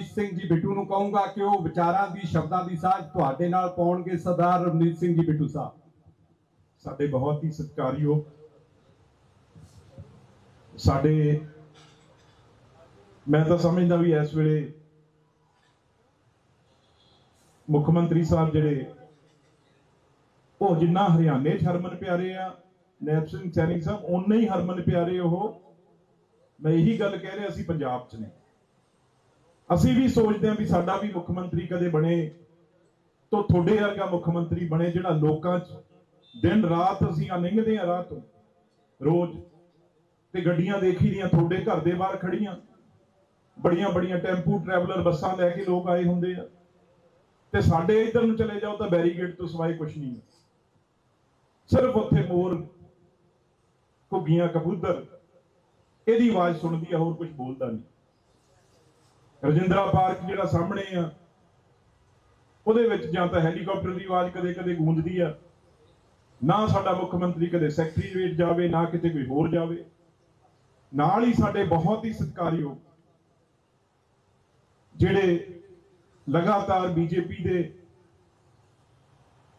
ਰਣਜੀਤ ਸਿੰਘ ਜੀ ਬਿੱਟੂ ਨੂੰ ਕਹੂੰਗਾ ਕਿ ਉਹ ਵਿਚਾਰਾਂ ਦੀ, ਸ਼ਬਦਾਂ ਦੀ ਸਾਂਝ ਤੁਹਾਡੇ ਨਾਲ ਪਾਉਣਗੇ, ਸਰਦਾਰ ਰਣਜੀਤ ਸਿੰਘ ਜੀ ਬਿੱਟੂ ਸਾਹਿਬ। ਸਾਡੇ ਬਹੁਤ ਹੀ ਸਤਿਕਾਰਯੋਗ, ਸਾਡੇ, ਮੈਂ ਤਾਂ ਸਮਝਦਾ ਵੀ ਇਸ ਵੇਲੇ ਮੁੱਖ ਮੰਤਰੀ ਸਾਹਿਬ ਜਿਹੜੇ, ਉਹ ਜਿੰਨਾ ਹਰਿਆਣੇ 'ਚ ਹਰਮਨ ਪਿਆਰੇ ਆ, ਨੈਬ ਸਿੰਘ ਸੈਣੀ ਸਾਹਿਬ, ਓਨੇ ਹੀ ਹਰਮਨ ਪਿਆਰੇ ਉਹ। ਮੈਂ ਇਹੀ ਗੱਲ ਕਹਿ ਰਿਹਾ ਸੀ ਪੰਜਾਬ 'ਚ ਨੇ। ਅਸੀਂ ਵੀ ਸੋਚਦੇ ਹਾਂ ਵੀ ਸਾਡਾ ਵੀ ਮੁੱਖ ਮੰਤਰੀ ਕਦੇ ਬਣੇ ਤੋਂ ਤੁਹਾਡੇ ਵਰਗਾ ਮੁੱਖ ਮੰਤਰੀ ਬਣੇ ਜਿਹੜਾ ਲੋਕਾਂ 'ਚ ਦਿਨ ਰਾਤ ਅਸੀਂ ਆ ਲੰਘਦੇ ਆ ਰਾਤ ਤੋਂ। ਰੋਜ਼ ਤੇ ਗੱਡੀਆਂ ਦੇਖੀ ਦੀਆਂ, ਤੁਹਾਡੇ ਘਰ ਦੇ ਬਾਹਰ ਖੜੀਆਂ ਬੜੀਆਂ ਬੜੀਆਂ ਟੈਂਪੂ ਟਰੈਵਲਰ ਬੱਸਾਂ ਲੈ ਕੇ ਲੋਕ ਆਏ ਹੁੰਦੇ ਆ। ਤੇ ਸਾਡੇ ਇਧਰ ਨੂੰ ਚਲੇ ਜਾਓ ਤਾਂ ਬੈਰੀਗੇਡ ਤੋਂ ਸਿਵਾਏ ਕੁਝ ਨਹੀਂ ਸਿਰਫ ਉੱਥੇ ਮੋਰ, ਘੁੱਗੀਆਂ, ਕਬੂਤਰ, ਇਹਦੀ ਆਵਾਜ਼ ਸੁਣਦੀ ਆ, ਹੋਰ ਕੁਝ ਬੋਲਦਾ ਨਹੀਂ। ਰਜਿੰਦਰਾ ਪਾਰਕ ਜਿਹੜਾ ਸਾਹਮਣੇ ਆ, ਉਹਦੇ ਵਿੱਚ ਜਾਂ ਤਾਂ ਹੈਲੀਕਾਪਟਰ ਦੀ ਆਵਾਜ਼ ਕਦੇ-ਕਦੇ ਗੂੰਜਦੀ ਆ, ਨਾ ਸਾਡਾ ਮੁੱਖ ਮੰਤਰੀ ਕਦੇ ਸੈਕਟਰੀਏਟ ਜਾਵੇ, ਨਾ ਕਿਤੇ ਕੋਈ ਹੋਰ ਜਾਵੇ। ਨਾਲ ਹੀ ਸਾਡੇ ਬਹੁਤ ਹੀ ਸਤਿਕਾਰਯੋਗ ਜਿਹੜੇ ਲਗਾਤਾਰ ਬੀਜੇਪੀ ਦੇ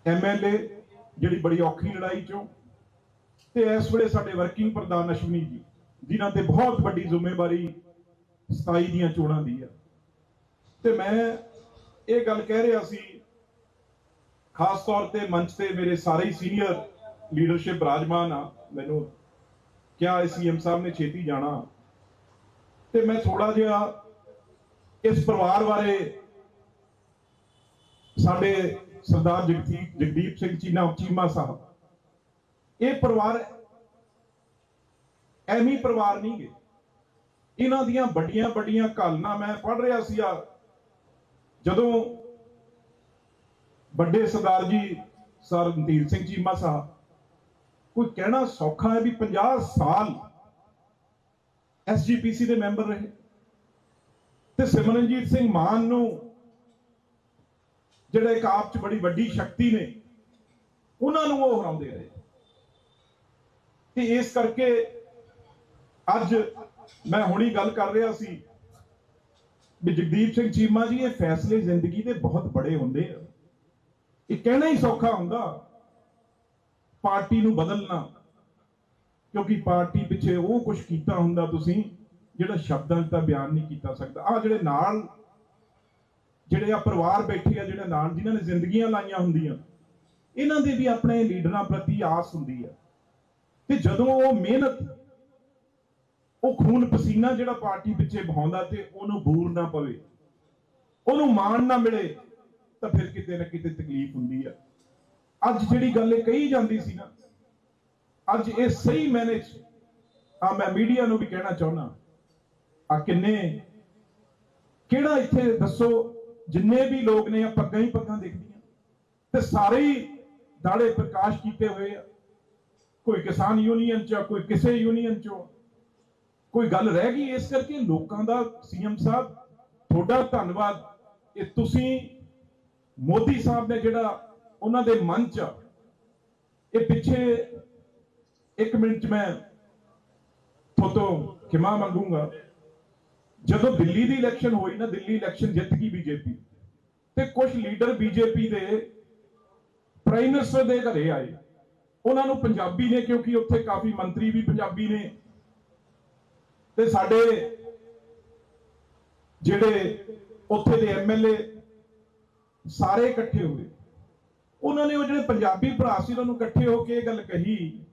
ਐਮਐਲਏ ਜਿਹੜੀ ਬੜੀ ਔਖੀ ਲੜਾਈ ਚੋਂ, ਤੇ ਇਸ ਵੇਲੇ ਸਾਡੇ ਵਰਕਿੰਗ ਪ੍ਰਧਾਨ ਅਸ਼ਵਨੀ ਜੀ, ਜਿਨ੍ਹਾਂ ਤੇ ਬਹੁਤ ਵੱਡੀ ਜ਼ਿੰਮੇਵਾਰੀ 27 ਦੀਆਂ ਚੋਣਾਂ ਦੀ ਆ। ਤੇ ਮੈਂ ਇਹ ਗੱਲ ਕਹਿ ਰਿਹਾ ਸੀ, ਖਾਸ ਤੌਰ ਤੇ ਮੰਚ ਤੇ ਮੇਰੇ ਸਾਰੇ ਹੀ ਸੀਨੀਅਰ ਲੀਡਰਸ਼ਿਪ ਬਰਾਜਮਾਨ ਆ। ਮੈਨੂੰ ਕਿਹਾ ਸੀਐਮ ਸਾਹਿਬ ਨੇ ਛੇਤੀ ਜਾਣਾ। ਤੇ ਮੈਂ ਥੋੜਾ ਜਿਹਾ ਇਸ ਪਰਿਵਾਰ ਬਾਰੇ ਸਾਡੇ ਸਰਦਾਰ ਜਗਦੀਪ ਜਗਦੀਪ ਸਿੰਘ ਚੀਨਾ ਚੀਮਾ ਸਾਹਿਬ। ਇਹ ਪਰਿਵਾਰ ਐਮੀ ਪਰਿਵਾਰ ਨਹੀਂ ਗੇ। ਇਹਨਾਂ ਦੀਆਂ ਵੱਡੀਆਂ ਵੱਡੀਆਂ ਕਾਲਨਾ ਮੈਂ ਪੜ੍ਹ ਰਿਹਾ ਸੀ ਆ। ਜਦੋਂ ਵੱਡੇ ਸਰਦਾਰ ਜੀ, ਸਰ ਰਣਧੀਰ ਸਿੰਘ ਚੀਮਾ ਸਾਹਿਬ ਕੋਈ ਕਹਿਣਾ ਸੌਖਾ ਹੈ ਵੀ 50 ਸਾਲ ਐਸਜੀਪੀਸੀ ਦੇ ਮੈਂਬਰ ਰਹੇ ਤੇ ਸਿਮਰਨਜੀਤ ਸਿੰਘ ਮਾਨ ਨੂੰ ਜਿਹੜੇ ਇੱਕ ਆਪ ਚ ਬੜੀ ਵੱਡੀ ਸ਼ਕਤੀ ਨੇ, ਉਹਨਾਂ ਨੂੰ ਉਹ ਹਰਾਉਂਦੇ ਰਹੇ। ਤੇ ਇਸ ਕਰਕੇ ਅੱਜ ਮੈਂ ਹੁਣੀ ਗੱਲ ਕਰ ਰਿਹਾ ਸੀ ਵੀ ਜਗਦੀਪ ਸਿੰਘ ਚੀਮਾ ਜੀ, ਇਹ ਫੈਸਲੇ ਜ਼ਿੰਦਗੀ ਦੇ ਬਹੁਤ ਬੜੇ ਹੁੰਦੇ ਆ। ਇਹ ਕਹਿਣਾ ਹੀ ਸੌਖਾ ਹੁੰਦਾ, ਪਾਰਟੀ ਨੂੰ ਬਦਲਣਾ, ਕਿਉਂਕਿ ਪਾਰਟੀ ਪਿੱਛੇ ਉਹ ਕੁਝ ਕੀਤਾ ਹੁੰਦਾ ਤੁਸੀਂ, ਜਿਹੜਾ ਸ਼ਬਦਾਂ 'ਚ ਤਾਂ ਬਿਆਨ ਨਹੀਂ ਕੀਤਾ ਸਕਦਾ। ਆ ਜਿਹੜੇ ਨਾਲ, ਜਿਹੜੇ ਆ ਪਰਿਵਾਰ ਬੈਠੇ ਆ, ਜਿਹੜੇ ਨਾਲ ਜਿਨ੍ਹਾਂ ਨੇ ਜ਼ਿੰਦਗੀਆਂ ਲਾਈਆਂ ਹੁੰਦੀਆਂ, ਇਹਨਾਂ ਦੇ ਵੀ ਆਪਣੇ ਲੀਡਰਾਂ ਪ੍ਰਤੀ ਆਸ ਹੁੰਦੀ ਆ। ਤੇ ਜਦੋਂ ਉਹ ਮਿਹਨਤ ਉਹ ਖੂਨ ਪਸੀਨਾ ਜਿਹੜਾ ਪਾਰਟੀ ਪਿੱਛੇ ਬਹਾਉਂਦਾ ਤੇ ਉਹਨੂੰ ਬੂਰ ਨਾ ਪਵੇ, ਉਹਨੂੰ ਮਾਣ ਨਾ ਮਿਲੇ, ਤਾਂ ਫਿਰ ਕਿਤੇ ਨਾ ਕਿਤੇ ਤਕਲੀਫ ਹੁੰਦੀ ਆ। ਅੱਜ ਜਿਹੜੀ ਗੱਲ ਇਹ ਕਹੀ ਜਾਂਦੀ ਸੀ ਨਾ, ਅੱਜ ਇਹ ਸਹੀ ਮੈਨੇ ਚ ਆ ਮੈਂ ਮੀਡੀਆ ਨੂੰ ਵੀ ਕਹਿਣਾ ਚਾਹੁੰਦਾ, ਆ ਕਿੰਨੇ, ਕਿਹੜਾ ਇੱਥੇ ਦੱਸੋ, ਜਿੰਨੇ ਵੀ ਲੋਕ ਨੇ ਆ ਪੱਗਾਂ ਹੀ ਪੱਗਾਂ ਦੇਖਦੀਆਂ ਤੇ ਸਾਰੇ ਹੀ ਦਾੜੇ ਪ੍ਰਕਾਸ਼ ਕੀਤੇ ਹੋਏ ਆ। ਕੋਈ ਕਿਸਾਨ ਯੂਨੀਅਨ ਚ ਕੋਈ ਕਿਸੇ ਯੂਨੀਅਨ ਚੋਂ। ਕੋਈ ਗੱਲ ਰਹਿ ਗਈ ਇਸ ਕਰਕੇ ਲੋਕਾਂ ਦਾ ਸੀਐਮ ਸਾਹਿਬ, ਤੁਹਾਡਾ ਧੰਨਵਾਦ ਕਿ ਤੁਸੀਂ ਮੋਦੀ ਸਾਹਿਬ ਨੇ ਜਿਹੜਾ ਉਹਨਾਂ ਦੇ ਮਨ ਚ ਇਹ ਪਿੱਛੇ ਇੱਕ ਮਿੰਟ ਚ ਮੈਂ ਤੁਹਾਤੋਂ ਖਿਮਾ ਮੰਗੂੰਗਾ। ਜਦੋਂ ਦਿੱਲੀ ਦੀ ਇਲੈਕਸ਼ਨ ਹੋਈ ਨਾ, ਦਿੱਲੀ ਇਲੈਕਸ਼ਨ ਜਿੱਤ ਗਈ ਬੀਜੇਪੀ। ਤੇ ਕੁਝ ਲੀਡਰ ਬੀਜੇਪੀ ਦੇ ਪ੍ਰਾਈਮ ਮਿਨਿਸਟਰ ਦੇ ਘਰੇ ਆਏ। ਉਹਨਾਂ ਨੂੰ ਪੰਜਾਬੀ ਨੇ, ਕਿਉਂਕਿ ਉੱਥੇ ਕਾਫੀ ਮੰਤਰੀ ਵੀ ਪੰਜਾਬੀ ਨੇ ਤੇ ਸਾਡੇ ਜਿਹੜੇ ਉੱਥੇ ਦੇ ਐਮਐਲਏ ਸਾਰੇ ਇਕੱਠੇ ਹੋਏ ਉਹਨਾਂ ਨੇ ਉਹ ਜਿਹੜੇ ਪੰਜਾਬੀ ਭਰਾ ਸੀ, ਉਹਨਾਂ ਨੂੰ ਇਕੱਠੇ ਹੋ ਕੇ ਇਹ ਗੱਲ ਕਹੀ।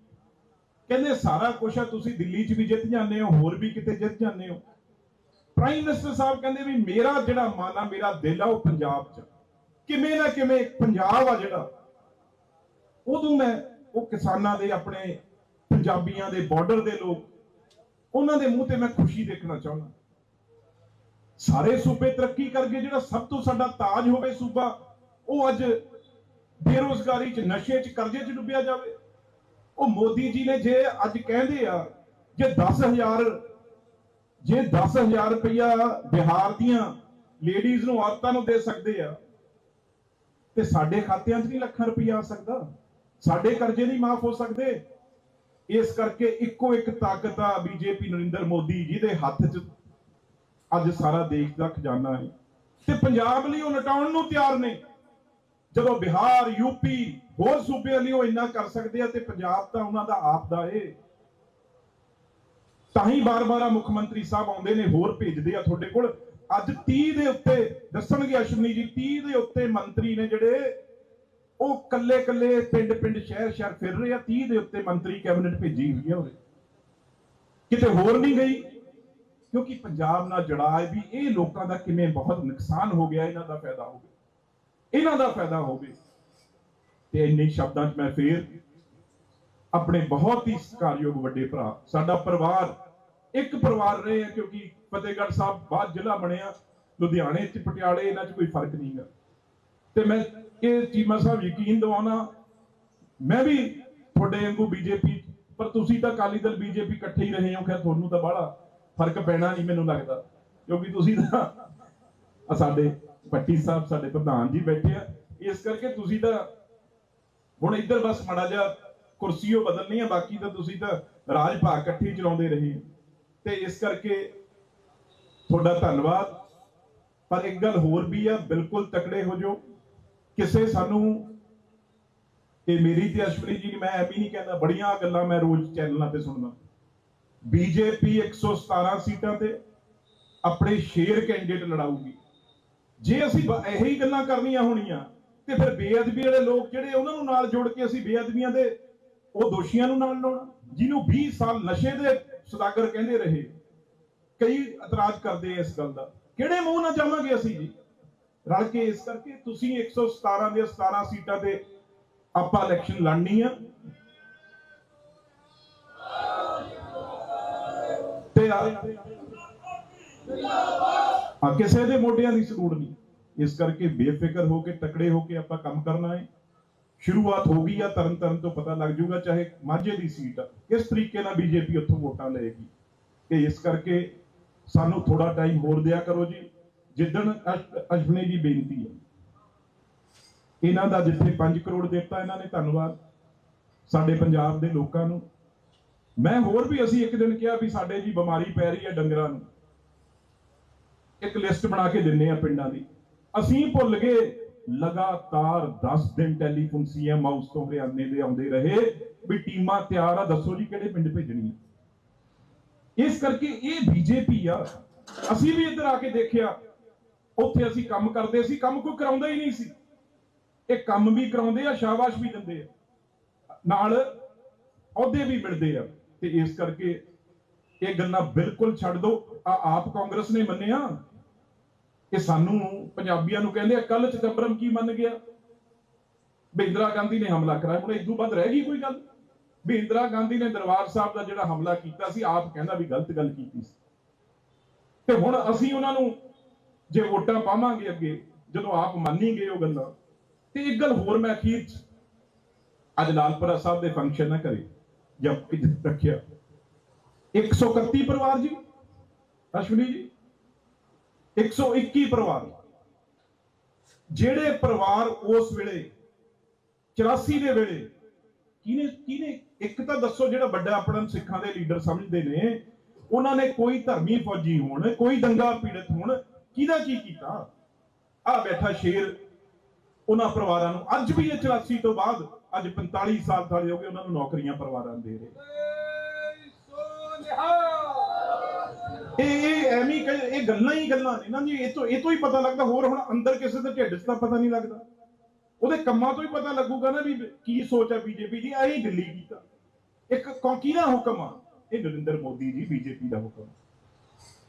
ਕਹਿੰਦੇ, ਸਾਰਾ ਕੁਝ ਆ, ਤੁਸੀਂ ਦਿੱਲੀ 'ਚ ਵੀ ਜਿੱਤ ਜਾਂਦੇ ਹੋ, ਹੋਰ ਵੀ ਕਿਤੇ ਜਿੱਤ ਜਾਂਦੇ ਹੋ। ਪ੍ਰਾਈਮ ਮਿਨਿਸਟਰ ਸਾਹਿਬ ਕਹਿੰਦੇ ਵੀ, ਮੇਰਾ ਜਿਹੜਾ ਮਨ ਆ, ਮੇਰਾ ਦਿਲ ਆ, ਉਹ ਪੰਜਾਬ 'ਚ ਕਿਵੇਂ ਨਾ ਕਿਵੇਂ ਪੰਜਾਬ ਆ ਜਿਹੜਾ। ਉਦੋਂ ਮੈਂ, ਉਹ ਕਿਸਾਨਾਂ ਦੇ ਆਪਣੇ ਪੰਜਾਬੀਆਂ ਦੇ ਬਾਰਡਰ ਦੇ ਲੋਕ ਉਹਨਾਂ ਦੇ ਮੂੰਹ ਤੇ ਮੈਂ ਖੁਸ਼ੀ ਦੇਖਣਾ ਚਾਹੁੰਦਾ। ਸਾਰੇ ਸੂਬੇ ਤਰੱਕੀ ਕਰ ਗਏ ਜਿਹੜਾ ਸਭ ਤੋਂ ਸਾਡਾ ਤਾਜ ਹੋਵੇ ਸੂਬਾ, ਉਹ ਅੱਜ ਬੇਰੋਜ਼ਗਾਰੀ 'ਚ, ਨਸ਼ੇ 'ਚ, ਕਰਜ਼ੇ 'ਚ ਡੁੱਬਿਆ ਜਾਵੇ। ਉਹ ਮੋਦੀ ਜੀ ਨੇ ਜੇ ਅੱਜ ਕਹਿੰਦੇ ਆ, ਜੇ 10000 ਜੇ 10000 ਰੁਪਇਆ ਬਿਹਾਰ ਦੀਆਂ ਲੇਡੀਜ਼ ਨੂੰ ਔਰਤਾਂ ਨੂੰ ਦੇ ਸਕਦੇ ਆ, ਤੇ ਸਾਡੇ ਖਾਤਿਆਂ 'ਚ ਨਹੀਂ ਲੱਖਾਂ ਰੁਪਇਆ ਆ ਸਕਦਾ। ਸਾਡੇ ਕਰਜ਼ੇ ਨਹੀਂ ਮਾਫ ਹੋ ਸਕਦੇ। ਇਸ ਕਰਕੇ ਇੱਕੋ ਇੱਕ ਤਾਕਤ ਆ ਬੀਜੇਪੀ ਨਰਿੰਦਰ ਮੋਦੀ ਜਿਹਦੇ ਹੱਥ 'ਚ। ਅੱਜ ਸਾਰਾ ਦੇਸ਼ ਦਾ ਖਜ਼ਾਨਾ ਹੈ। ਤੇ ਪੰਜਾਬ ਲਈ ਉਹ ਲਟਾਉਣ ਨੂੰ ਤਿਆਰ ਨੇ। ਜਦੋਂ ਬਿਹਾਰ ਯੂਪੀ ਹੋਰ ਸੂਬਿਆਂ ਲਈ ਉਹ ਇੰਨਾ ਕਰ ਸਕਦੇ ਆ ਤੇ ਪੰਜਾਬ ਤਾਂ ਉਹਨਾਂ ਦਾ ਆਪ ਦਾ ਏ। ਤਾਂ ਹੀ ਬਾਰ-ਬਾਰ ਮੁੱਖ ਮੰਤਰੀ ਸਾਹਿਬ ਆਉਂਦੇ ਨੇ, ਹੋਰ ਭੇਜਦੇ ਆ ਤੁਹਾਡੇ ਕੋਲ। ਅੱਜ 30 ਦੇ ਉੱਤੇ, ਦੱਸਣਗੇ ਅਸ਼ਵਨੀ ਜੀ 30 ਦੇ ਉੱਤੇ ਮੰਤਰੀ ਨੇ ਜਿਹੜੇ ਉਹ ਕੱਲੇ-ਕੱਲੇ ਪਿੰਡ-ਪਿੰਡ ਸ਼ਹਿਰ-ਸ਼ਹਿਰ ਫਿਰ ਰਹੇ ਆ 30 ਦੇ ਉੱਤੇ ਮੰਤਰੀ ਕੈਬਨਿਟ ਭੇਜੀ ਹੋਈ ਆ ਉਹਦੇ ਕਿਤੇ ਹੋਰ ਨਹੀਂ ਗਈ, ਕਿਉਂਕਿ ਪੰਜਾਬ ਨਾਲ ਜੜਾ ਹੈ ਵੀ ਇਹ ਲੋਕਾਂ ਦਾ ਕਿਵੇਂ ਬਹੁਤ ਨੁਕਸਾਨ ਹੋ ਗਿਆ, ਇਹਨਾਂ ਦਾ ਫਾਇਦਾ ਹੋਵੇ ਇਹਨਾਂ ਦਾ ਫਾਇਦਾ ਹੋਵੇ ਤੇ ਇੰਨੇ ਸ਼ਬਦਾਂ 'ਚ ਮੈਂ ਫੇਰ ਆਪਣੇ ਬਹੁਤ ਹੀ ਸਤਿਕਾਰਯੋਗ ਵੱਡੇ ਭਰਾ, ਸਾਡਾ ਪਰਿਵਾਰ, ਇੱਕ ਪਰਿਵਾਰ ਰਹੇ ਆ, ਕਿਉਂਕਿ ਫਤਿਹਗੜ੍ਹ ਸਾਹਿਬ ਬਾਅਦ ਜ਼ਿਲ੍ਹਾ ਬਣਿਆ, ਲੁਧਿਆਣੇ ਚ, ਪਟਿਆਲੇ ਇਹਨਾਂ 'ਚ ਕੋਈ ਫ਼ਰਕ ਨਹੀਂਗਾ ਤੇ ਮੈਂ ਇਹ ਚੀਮਾ ਸਾਹਿਬ ਯਕੀਨ ਦਿਵਾਉਣਾ, ਮੈਂ ਵੀ ਤੁਹਾਡੇ ਵਾਂਗੂ ਬੀਜੇਪੀ, ਪਰ ਤੁਸੀਂ ਤਾਂ ਅਕਾਲੀ ਦਲ ਬੀਜੇਪੀ ਇਕੱਠੇ ਹੀ ਰਹੇ ਹੋ ਕਿ ਤੁਹਾਨੂੰ ਤਾਂ ਬਾਹਲਾ ਫ਼ਰਕ ਪੈਣਾ ਨਹੀਂ ਮੈਨੂੰ ਲੱਗਦਾ, ਕਿਉਂਕਿ ਤੁਸੀਂ ਤਾਂ ਸਾਡੇ ਪੱਟੀ ਸਾਹਿਬ, ਸਾਡੇ ਪ੍ਰਧਾਨ ਜੀ ਬੈਠੇ ਆ, ਇਸ ਕਰਕੇ ਤੁਸੀਂ ਤਾਂ ਹੁਣ ਇੱਧਰ ਬਸ ਮੜਾ ਜਾ ਕੁਰਸੀਓ ਬਦਲਣੀ ਆ ਬਾਕੀ ਤਾਂ ਤੁਸੀਂ ਤਾਂ ਰਾਜ ਭਾਗ ਇਕੱਠੇ ਚਲਾਉਂਦੇ ਰਹੇ ਤੇ ਇਸ ਕਰਕੇ ਤੁਹਾਡਾ ਧੰਨਵਾਦ, ਪਰ ਇੱਕ ਗੱਲ ਹੋਰ ਵੀ ਆ, ਬਿਲਕੁਲ ਤਕੜੇ ਹੋ ਜਾਓ। ਕਿਸੇ ਸਾਨੂੰ ਇਹ ਮੇਰੀ ਤੇ ਅਸ਼ਵਨੀ ਜੀ ਮੈਂ ਐਵੇਂ ਨਹੀਂ ਕਹਿੰਦਾ, ਬੜੀਆਂ ਗੱਲਾਂ ਮੈਂ ਰੋਜ਼ ਚੈਨਲਾਂ ਤੇ ਸੁਣਦਾ। ਬੀਜੇਪੀ 117 ਸੀਟਾਂ ਤੇ ਆਪਣੇ ਸ਼ੇਰ ਕੈਂਡੀਡੇਟ ਲੜਾਊਗੀ। ਜੇ ਅਸੀਂ ਬ- ਇਹੋ ਹੀ ਗੱਲਾਂ ਕਰਨੀਆਂ ਹੋਣੀਆਂ, ਤੇ ਫਿਰ ਬੇਅਦਬੀ ਵਾਲੇ ਲੋਕ ਜਿਹੜੇ ਉਹਨਾਂ ਨੂੰ ਨਾਲ ਜੋੜ ਕੇ ਅਸੀਂ ਬੇਅਦਬੀਆਂ ਦੇ, ਉਹ ਦੋਸ਼ੀਆਂ ਨੂੰ ਨਾਲ ਲਾਉਣਾ, ਜਿਹਨੂੰ 20 ਸਾਲ ਨਸ਼ੇ ਦੇ ਸੁਦਾਗਰ ਕਹਿੰਦੇ ਰਹੇ, ਕਈ ਇਤਰਾਜ਼ ਕਰਦੇ ਇਸ ਗੱਲ ਦਾ। ਕਿਹੜੇ ਮੂੰਹ ਨਾਲ ਜਾਵਾਂਗੇ ਅਸੀਂ ਜੀ? ਰਲ ਕੇ ਇਸ ਕਰਕੇ ਤੁਸੀਂ 117 ਦੀਆਂ 17 ਸੀਟਾਂ ਤੇ ਆਪਾਂ ਇਲੈਕਸ਼ਨ ਲੜਨੀ ਆ। ਤੇ ਆ ਕਿਸੇ ਦੇ ਮੋਢਿਆਂ ਦੀ ਸਲੂੜ ਨਹੀਂ। ਇਸ ਕਰਕੇ ਬੇਫਿਕਰ ਹੋ ਕੇ, ਤਕੜੇ ਹੋ ਕੇ ਆਪਾਂ ਕੰਮ ਕਰਨਾ ਹੈ। ਸ਼ੁਰੂਆਤ ਹੋ ਗਈ ਆ ਤਰਨ ਤਰਨ ਤੋਂ ਪਤਾ ਲੱਗ ਜਾਊਗਾ ਚਾਹੇ ਮਾਝੇ ਦੀ ਸੀਟ ਆ। ਕਿਸ ਤਰੀਕੇ ਨਾਲ ਬੀਜੇਪੀ ਉੱਥੋਂ ਵੋਟਾਂ ਲਏਗੀ। ਤੇ ਇਸ ਕਰਕੇ ਸਾਨੂੰ ਥੋੜਾ ਟਾਈਮ ਹੋਰ ਦਿਆ ਕਰੋ ਜੀ। ਜਿੱਦਣ ਅਸ਼- ਅਸ਼ਵਨੀ ਜੀ ਬੇਨਤੀ ਹੈ। ਇਹਨਾਂ ਦਾ ਜਿੱਥੇ 5 ਕਰੋੜ ਦਿੱਤਾ ਇਹਨਾਂ ਨੇ ਧੰਨਵਾਦ ਸਾਡੇ ਪੰਜਾਬ ਦੇ ਲੋਕਾਂ ਨੂੰ। ਮੈਂ ਹੋਰ ਵੀ ਅਸੀਂ ਇੱਕ ਦਿਨ ਕਿਹਾ ਵੀ ਸਾਡੇ ਜੀ ਬਿਮਾਰੀ ਪੈ ਰਹੀ ਹੈ ਡੰਗਰਾਂ ਨੂੰ। ਇੱਕ ਲਿਸਟ ਬਣਾ ਕੇ ਦਿੰਨੇ ਆ ਪਿੰਡਾਂ ਦੀ। ਅਸੀਂ ਭੁੱਲ ਗਏ, ਲਗਾਤਾਰ 10 ਦਿਨ ਟੈਲੀਫੋਨ ਸੀਐਮ ਹਾਊਸ ਤੋਂ ਹਰਿਆਣੇ ਦੇ ਆਉਂਦੇ ਰਹੇ ਵੀ ਟੀਮਾਂ ਤਿਆਰ ਆ, ਦੱਸੋ ਜੀ ਕਿਹੜੇ ਪਿੰਡ ਭੇਜਣੀ ਇਸ ਕਰਕੇ ਇਹ ਬੀਜੇਪੀ ਆ। ਅਸੀਂ ਵੀ ਇੱਧਰ ਆ ਕੇ ਦੇਖਿਆ ਉੱਥੇ ਅਸੀਂ ਕੰਮ ਕਰਦੇ ਸੀ, ਕੰਮ ਕੋਈ ਕਰਾਉਂਦਾ ਹੀ ਨਹੀਂ ਸੀ। ਇਹ ਕੰਮ ਵੀ ਕਰਾਉਂਦੇ ਆ, ਸ਼ਾਬਾਸ਼ ਵੀ ਦਿੰਦੇ ਆ। ਨਾਲ ਅਹੁਦੇ ਵੀ ਮਿਲਦੇ ਆ। ਤੇ ਇਸ ਕਰਕੇ ਇਹ ਗੱਲਾਂ ਬਿਲਕੁਲ ਛੱਡ ਦਿਓ ਆ ਆਪ ਕਾਂਗਰਸ ਨੇ ਮੰਨਿਆ। ਕਿ ਸਾਨੂੰ ਪੰਜਾਬੀਆਂ ਨੂੰ ਕਹਿੰਦੇ ਆ ਕੱਲ ਚਿਦੰਬਰਮ ਕੀ ਮੰਨ ਗਿਆ? ਵੀ ਇੰਦਰਾ ਗਾਂਧੀ ਨੇ ਹਮਲਾ ਕਰਾਇਆ। ਹੁਣ ਇਦੋਂ ਬਾਅਦ ਰਹਿ ਗਈ ਕੋਈ ਗੱਲ? ਵੀ ਇੰਦਰਾ ਗਾਂਧੀ ਨੇ ਦਰਬਾਰ ਸਾਹਿਬ ਦਾ ਜਿਹੜਾ ਹਮਲਾ ਕੀਤਾ ਸੀ, ਆਪ ਕਹਿੰਦਾ ਵੀ ਗਲਤ ਗੱਲ ਕੀਤੀ ਸੀ। ਤੇ ਹੁਣ ਅਸੀਂ ਉਹਨਾਂ ਨੂੰ ਜੇ ਵੋਟਾਂ ਪਾਵਾਂਗੇ ਅੱਗੇ, ਜਦੋਂ ਆਪ ਮੰਨ ਗਏ ਉਹ ਗੱਲਾਂ। ਤੇ ਇੱਕ ਗੱਲ ਹੋਰ ਮੈਂ ਅਖੀਰ ਚ ਅੱਜ ਲਾਲਪੁਰਾ ਸਾਹਿਬ ਦੇ ਫੰਕਸ਼ਨ ਨਾ ਕਰੇ ਜਦ ਕਿ ਰੱਖਿਆ। 131 ਪਰਿਵਾਰ ਜੀ, ਅਸ਼ਵਨੀ ਜੀ। 121 ਪਰਿਵਾਰ। ਜਿਹੜੇ ਪਰਿਵਾਰ ਉਸ ਵੇਲੇ 84 ਦੇ ਵੇਲੇ, ਕਿਹਨੇ ਕਿਹਨੇ, ਇੱਕ ਤਾਂ ਦੱਸੋ ਜਿਹੜਾ ਵੱਡਾ ਆਪਣਾ ਸਿੱਖਾਂ ਦੇ ਲੀਡਰ ਸਮਝਦੇ ਨੇ, ਉਹਨਾਂ ਨੇ ਕੋਈ ਧਰਮੀ ਫੌਜੀ ਹੋਣ, ਕੋਈ ਦੰਗਾ ਪੀੜਤ ਹੋਣ ਕਿਹਦਾ ਕੀ ਕੀਤਾ? ਆ ਬੈਠਾ ਸ਼ੇਰ ਉਹਨਾਂ ਪਰਿਵਾਰਾਂ ਨੂੰ। ਅੱਜ ਵੀ ਇਹ 84 ਤੋਂ ਬਾਅਦ ਅੱਜ 45 ਸਾਲ ਥਾਲੇ ਹੋ ਗਏ ਉਹਨਾਂ ਨੂੰ ਨੌਕਰੀਆਂ ਪਰਿਵਾਰਾਂ ਦੇ ਰਹੇ। ਇਹ ਇਹ ਐਵੇਂ ਇਹ ਗੱਲਾਂ ਹੀ ਗੱਲਾਂ ਨੇ ਨਾ ਜੀ। ਇਹ ਤੋਂ ਇਹ ਤੋਂ ਹੀ ਪਤਾ ਲੱਗਦਾ ਹੋਰ ਹੁਣ ਅੰਦਰ ਕਿਸੇ ਦੇ ਢਿੱਡ 'ਚ ਤਾਂ ਪਤਾ ਨਹੀਂ ਲੱਗਦਾ। ਉਹਦੇ ਕੰਮਾਂ ਤੋਂ ਹੀ ਪਤਾ ਲੱਗੂਗਾ ਨਾ ਵੀ ਕੀ ਸੋਚ ਹੈ ਬੀਜੇਪੀ ਦੀ। ਆਹੀ ਦਿੱਲੀ ਕੀਤਾ। ਇੱਕ ਕੌਂਕੀ ਦਾ ਹੁਕਮ ਆ? ਇਹ ਨਰਿੰਦਰ ਮੋਦੀ ਜੀ ਬੀਜੇਪੀ ਦਾ ਹੁਕਮ।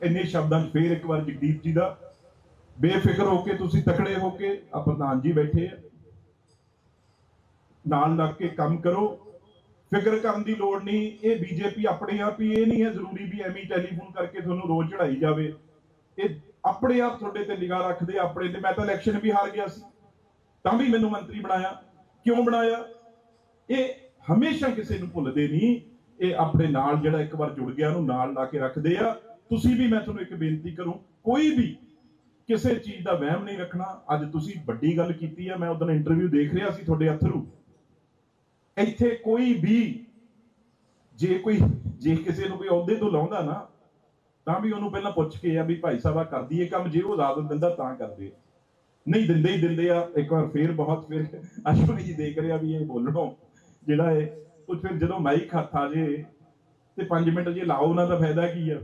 ਇੰਨੇ ਸ਼ਬਦਾਂ 'ਚ ਫੇਰ ਇੱਕ ਵਾਰ ਜਗਦੀਪ ਜੀ ਦਾ ਬੇਫਿਕਰ ਹੋ ਕੇ ਤੁਸੀਂ ਤਕੜੇ ਹੋ ਕੇ ਆ ਪ੍ਰਧਾਨ ਜੀ ਬੈਠੇ ਆ। ਨਾਲ ਲੱਗ ਕੇ ਕੰਮ ਕਰੋ। ਫਿਕਰ ਕਰਨ ਦੀ ਲੋੜ ਨਹੀਂ। ਇਹ ਬੀਜੇਪੀ ਆਪਣੇ ਆਪ ਹੀ ਇਹ ਨਹੀਂ ਹੈ ਜ਼ਰੂਰੀ ਵੀ ਐਵੇਂ ਟੈਲੀਫੋਨ ਕਰਕੇ ਤੁਹਾਨੂੰ ਰੋਜ਼ ਚੜਾਈ ਜਾਵੇ। ਇਹ ਆਪਣੇ ਆਪ ਤੁਹਾਡੇ ਤੇ ਨਿਗਾਹ ਰੱਖਦੇ ਆਪਣੇ ਤੇ। ਮੈਂ ਤਾਂ ਇਲੈਕਸ਼ਨ ਵੀ ਹਾਰ ਗਿਆ ਸੀ। ਤਾਂ ਵੀ ਮੈਨੂੰ ਮੰਤਰੀ ਬਣਾਇਆ। ਕਿਉਂ ਬਣਾਇਆ? ਇਹ ਹਮੇਸ਼ਾ ਕਿਸੇ ਨੂੰ ਭੁੱਲਦੇ ਨਹੀਂ। ਇਹ ਆਪਣੇ ਨਾਲ ਜਿਹੜਾ ਇੱਕ ਵਾਰ ਜੁੜ ਗਿਆ ਉਹਨੂੰ ਨਾਲ ਲਾ ਕੇ ਰੱਖਦੇ ਆ। ਤੁਸੀਂ ਵੀ ਮੈਂ ਤੁਹਾਨੂੰ ਇੱਕ ਬੇਨਤੀ ਕਰੂੰ, ਕੋਈ ਵੀ ਕਿਸੇ ਚੀਜ਼ ਦਾ ਵਹਿਮ ਨਹੀਂ ਰੱਖਣਾ। ਅੱਜ ਤੁਸੀਂ ਵੱਡੀ ਗੱਲ ਕੀਤੀ ਆ, ਮੈਂ ਉਦੋਂ ਇੰਟਰਵਿਊ ਦੇਖ ਰਿਹਾ ਸੀ ਤੁਹਾਡੇ ਅਥਰੂ ਇੱਥੇ ਕੋਈ ਵੀ ਜੇ ਕੋਈ, ਜੇ ਕਿਸੇ ਨੂੰ ਕੋਈ ਅਹੁਦੇ ਤੋਂ ਲਾਉਂਦਾ ਨਾ, ਤਾਂ ਵੀ ਉਹਨੂੰ ਪਹਿਲਾਂ ਪੁੱਛ ਕੇ ਆ ਵੀ ਭਾਈ ਸਾਹਿਬ ਆ ਕਰਦੀ ਇਹ ਕੰਮ, ਜੇ ਉਹ ਇਜਾਜ਼ਤ ਦਿੰਦਾ ਤਾਂ ਕਰਦੇ ਨਹੀਂ, ਦਿੰਦੇ ਹੀ ਦਿੰਦੇ ਆ, ਇੱਕ ਵਾਰ ਫੇਰ ਬਹੁਤ ਫਿਰ ਅਸ਼ਵਨੀ ਜੀ ਦੇਖ ਰਿਹਾ ਵੀ ਇਹ ਬੋਲਣੋਂ ਜਿਹੜਾ ਹੈ ਉਹ ਫਿਰ ਜਦੋਂ ਮਾਈਕ ਹੱਥ ਆ ਜੇ ਤੇ 5 ਮਿੰਟ ਜੇ ਲਾਓ, ਉਹਨਾਂ ਦਾ ਫਾਇਦਾ ਕੀ ਆ?